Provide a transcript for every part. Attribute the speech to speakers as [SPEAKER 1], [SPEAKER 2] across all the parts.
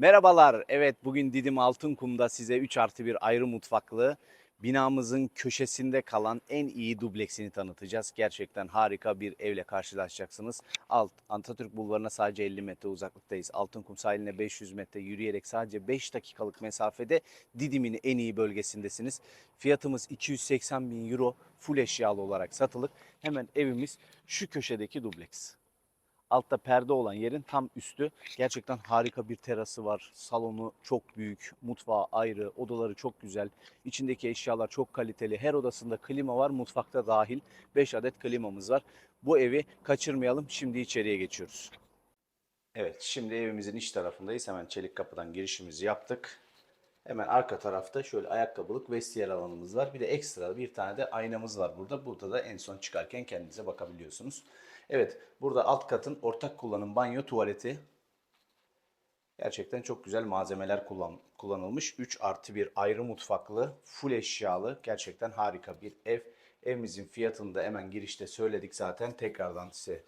[SPEAKER 1] Merhabalar. Evet bugün Didim Altınkum'da size 3 artı bir ayrı mutfaklı binamızın köşesinde kalan en iyi dubleksini tanıtacağız. Gerçekten harika bir evle karşılaşacaksınız. Alt Atatürk Bulvarı'na sadece 50 metre uzaklıktayız. Altınkum sahiline 500 metre yürüyerek sadece 5 dakikalık mesafede Didim'in en iyi bölgesindesiniz. Fiyatımız 280 bin euro full eşyalı olarak satılık. Hemen evimiz şu köşedeki dubleks. Altta perde olan yerin tam üstü. Gerçekten harika bir terası var. Salonu çok büyük, mutfağı ayrı, odaları çok güzel. İçindeki eşyalar çok kaliteli. Her odasında klima var, mutfakta dahil. 5 adet klimamız var. Bu evi kaçırmayalım. Şimdi içeriye geçiyoruz. Evet, şimdi evimizin iç tarafındayız. Hemen çelik kapıdan girişimizi yaptık. Hemen arka tarafta şöyle ayakkabılık vestiyer alanımız var. Bir de ekstra bir tane de aynamız var burada. Burada da en son çıkarken kendinize bakabiliyorsunuz. Evet, burada alt katın ortak kullanım banyo tuvaleti. Gerçekten çok güzel malzemeler kullan, kullanılmış. 3 artı bir ayrı mutfaklı, full eşyalı. Gerçekten harika bir ev. Evimizin fiyatını da hemen girişte söyledik zaten. Tekrardan size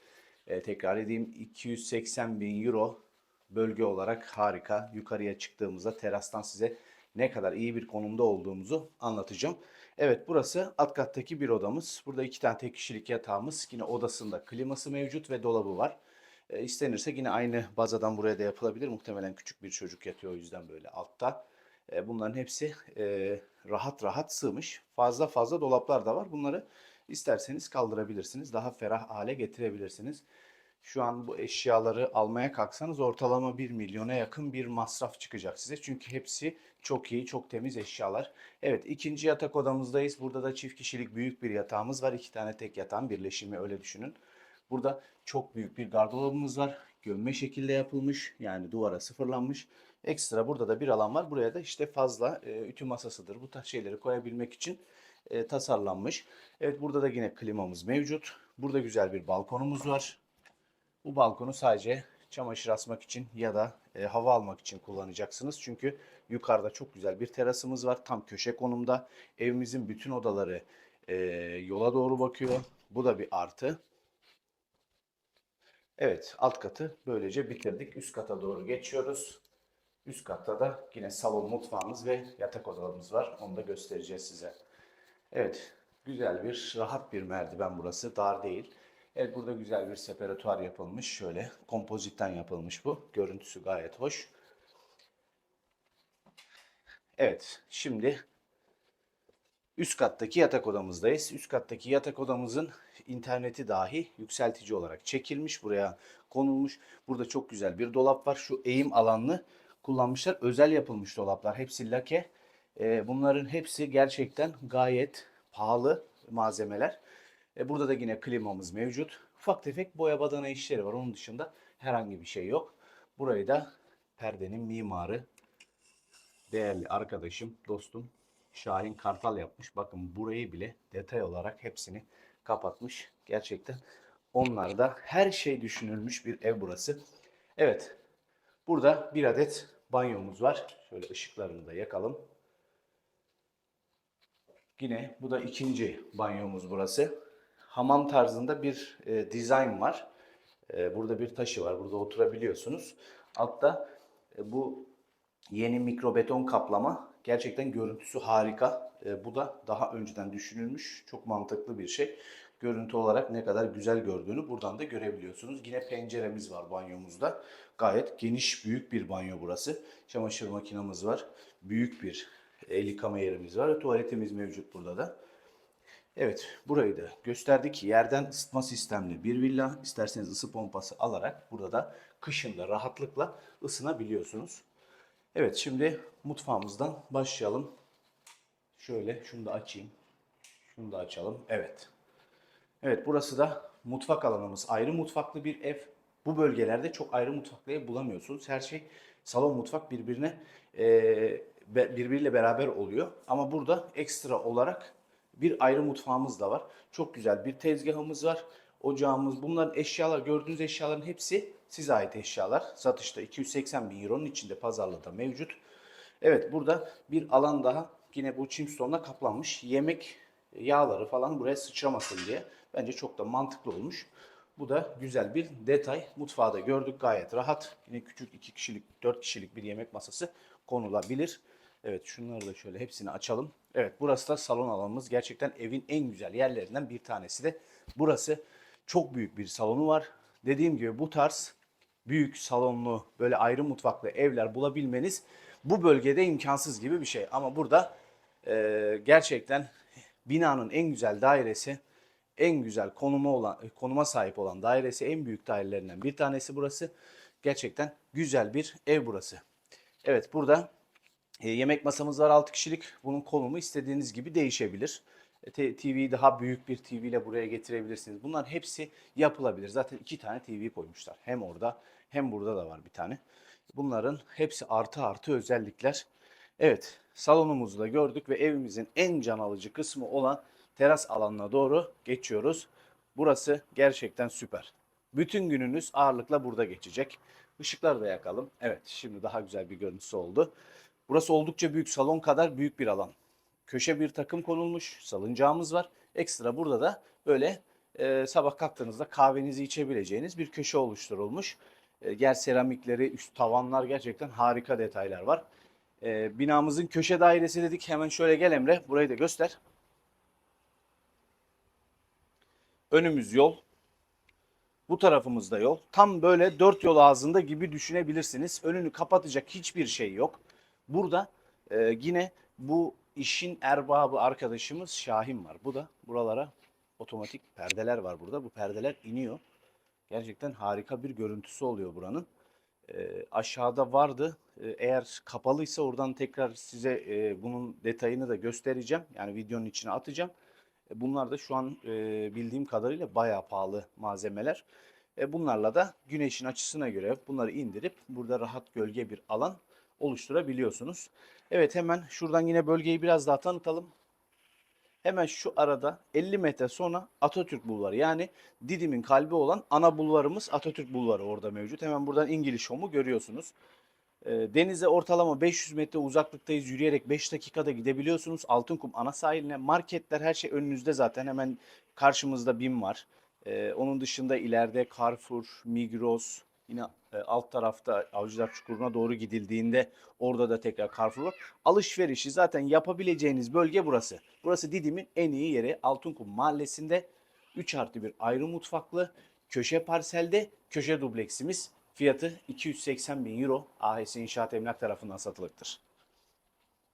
[SPEAKER 1] e, tekrar edeyim. 280 bin euro bölge olarak harika. Yukarıya çıktığımızda terastan size ne kadar iyi bir konumda olduğumuzu anlatacağım. Evet burası alt kattaki bir odamız. Burada iki tane tek kişilik yatağımız. Yine odasında kliması mevcut ve dolabı var. E, istenirse yine aynı bazadan buraya da yapılabilir. Muhtemelen küçük bir çocuk yatıyor o yüzden böyle altta. E, bunların hepsi e, rahat rahat sığmış. Fazla fazla dolaplar da var. Bunları isterseniz kaldırabilirsiniz. Daha ferah hale getirebilirsiniz. Şu an bu eşyaları almaya kalksanız ortalama 1 milyona yakın bir masraf çıkacak size. Çünkü hepsi çok iyi, çok temiz eşyalar. Evet ikinci yatak odamızdayız. Burada da çift kişilik büyük bir yatağımız var. İki tane tek yatağın birleşimi öyle düşünün. Burada çok büyük bir gardırobumuz var. Gömme şekilde yapılmış. Yani duvara sıfırlanmış. Ekstra burada da bir alan var. Buraya da işte fazla e, ütü masasıdır. Bu tarz şeyleri koyabilmek için e, tasarlanmış. Evet burada da yine klimamız mevcut. Burada güzel bir balkonumuz var. Bu balkonu sadece çamaşır asmak için ya da e, hava almak için kullanacaksınız. Çünkü yukarıda çok güzel bir terasımız var. Tam köşe konumda. Evimizin bütün odaları e, yola doğru bakıyor. Bu da bir artı. Evet alt katı böylece bitirdik. Üst kata doğru geçiyoruz. Üst katta da yine salon mutfağımız ve yatak odamız var. Onu da göstereceğiz size. Evet güzel bir rahat bir merdiven burası. Dar değil. Evet burada güzel bir separatuar yapılmış. Şöyle kompozitten yapılmış bu. Görüntüsü gayet hoş. Evet şimdi üst kattaki yatak odamızdayız. Üst kattaki yatak odamızın interneti dahi yükseltici olarak çekilmiş. Buraya konulmuş. Burada çok güzel bir dolap var. Şu eğim alanlı kullanmışlar. Özel yapılmış dolaplar. Hepsi lake. Ee, bunların hepsi gerçekten gayet pahalı malzemeler. E, burada da yine klimamız mevcut. Ufak tefek boya badana işleri var. Onun dışında herhangi bir şey yok. Burayı da perdenin mimarı, değerli arkadaşım, dostum Şahin Kartal yapmış. Bakın burayı bile detay olarak hepsini kapatmış. Gerçekten onlarda her şey düşünülmüş bir ev burası. Evet. Burada bir adet banyomuz var. Şöyle ışıklarını da yakalım. Yine bu da ikinci banyomuz burası. Hamam tarzında bir e, dizayn var. E, burada bir taşı var. Burada oturabiliyorsunuz. Altta e, bu yeni mikrobeton kaplama. Gerçekten görüntüsü harika. E, bu da daha önceden düşünülmüş. Çok mantıklı bir şey. Görüntü olarak ne kadar güzel gördüğünü buradan da görebiliyorsunuz. Yine penceremiz var banyomuzda. Gayet geniş, büyük bir banyo burası. Çamaşır makinamız var. Büyük bir el yıkama yerimiz var. Tuvaletimiz mevcut burada da. Evet, burayı da gösterdik. Yerden ısıtma sistemli bir villa. İsterseniz ısı pompası alarak burada da kışında rahatlıkla ısınabiliyorsunuz. Evet, şimdi mutfağımızdan başlayalım. Şöyle şunu da açayım. Şunu da açalım. Evet. Evet, burası da mutfak alanımız. Ayrı mutfaklı bir ev. Bu bölgelerde çok ayrı mutfaklı ev bulamıyorsunuz. Her şey salon mutfak birbirine e, birbiriyle beraber oluyor. Ama burada ekstra olarak bir ayrı mutfağımız da var. Çok güzel bir tezgahımız var. Ocağımız. Bunların eşyalar, gördüğünüz eşyaların hepsi size ait eşyalar. Satışta 280 bin euronun içinde pazarlığı da mevcut. Evet burada bir alan daha yine bu çimstonla kaplanmış. Yemek yağları falan buraya sıçramasın diye. Bence çok da mantıklı olmuş. Bu da güzel bir detay. Mutfağı da gördük gayet rahat. Yine küçük iki kişilik, dört kişilik bir yemek masası konulabilir. Evet şunları da şöyle hepsini açalım. Evet burası da salon alanımız. Gerçekten evin en güzel yerlerinden bir tanesi de burası. Çok büyük bir salonu var. Dediğim gibi bu tarz büyük salonlu böyle ayrı mutfaklı evler bulabilmeniz bu bölgede imkansız gibi bir şey. Ama burada e, gerçekten binanın en güzel dairesi, en güzel konuma olan konuma sahip olan dairesi, en büyük dairelerinden bir tanesi burası. Gerçekten güzel bir ev burası. Evet burada e, yemek masamız var 6 kişilik. Bunun konumu istediğiniz gibi değişebilir. E, TV'yi daha büyük bir TV ile buraya getirebilirsiniz. Bunların hepsi yapılabilir. Zaten iki tane TV koymuşlar. Hem orada hem burada da var bir tane. Bunların hepsi artı artı özellikler. Evet salonumuzu da gördük ve evimizin en can alıcı kısmı olan teras alanına doğru geçiyoruz. Burası gerçekten süper. Bütün gününüz ağırlıkla burada geçecek. Işıkları da yakalım. Evet şimdi daha güzel bir görüntüsü oldu. Burası oldukça büyük salon kadar büyük bir alan. Köşe bir takım konulmuş. Salıncağımız var. Ekstra burada da böyle e, sabah kalktığınızda kahvenizi içebileceğiniz bir köşe oluşturulmuş. E, yer seramikleri, üst tavanlar gerçekten harika detaylar var. E, binamızın köşe dairesi dedik. Hemen şöyle gel Emre. Burayı da göster. Önümüz yol. Bu tarafımızda yol. Tam böyle dört yol ağzında gibi düşünebilirsiniz. Önünü kapatacak hiçbir şey yok. Burada e, yine bu işin erbabı arkadaşımız Şahin var. Bu da buralara otomatik perdeler var burada. Bu perdeler iniyor. Gerçekten harika bir görüntüsü oluyor buranın. E, aşağıda vardı. E, eğer kapalıysa oradan tekrar size e, bunun detayını da göstereceğim. Yani videonun içine atacağım. E, Bunlar da şu an e, bildiğim kadarıyla bayağı pahalı malzemeler. E, bunlarla da güneşin açısına göre bunları indirip burada rahat gölge bir alan oluşturabiliyorsunuz. Evet hemen şuradan yine bölgeyi biraz daha tanıtalım. Hemen şu arada 50 metre sonra Atatürk Bulvarı yani Didim'in kalbi olan ana bulvarımız Atatürk Bulvarı orada mevcut. Hemen buradan İngiliz Home'u görüyorsunuz. E, Denize ortalama 500 metre uzaklıktayız. Yürüyerek 5 dakikada gidebiliyorsunuz. Altınkum ana sahiline. Marketler her şey önünüzde zaten. Hemen karşımızda BİM var. E, onun dışında ileride Carrefour, Migros, yine e, alt tarafta Avcılar Çukuru'na doğru gidildiğinde orada da tekrar Carrefour var. Alışverişi zaten yapabileceğiniz bölge burası. Burası Didim'in en iyi yeri. Altınkum mahallesinde 3 artı bir ayrı mutfaklı köşe parselde köşe dubleksimiz. Fiyatı 280 bin euro AHS İnşaat Emlak tarafından satılıktır.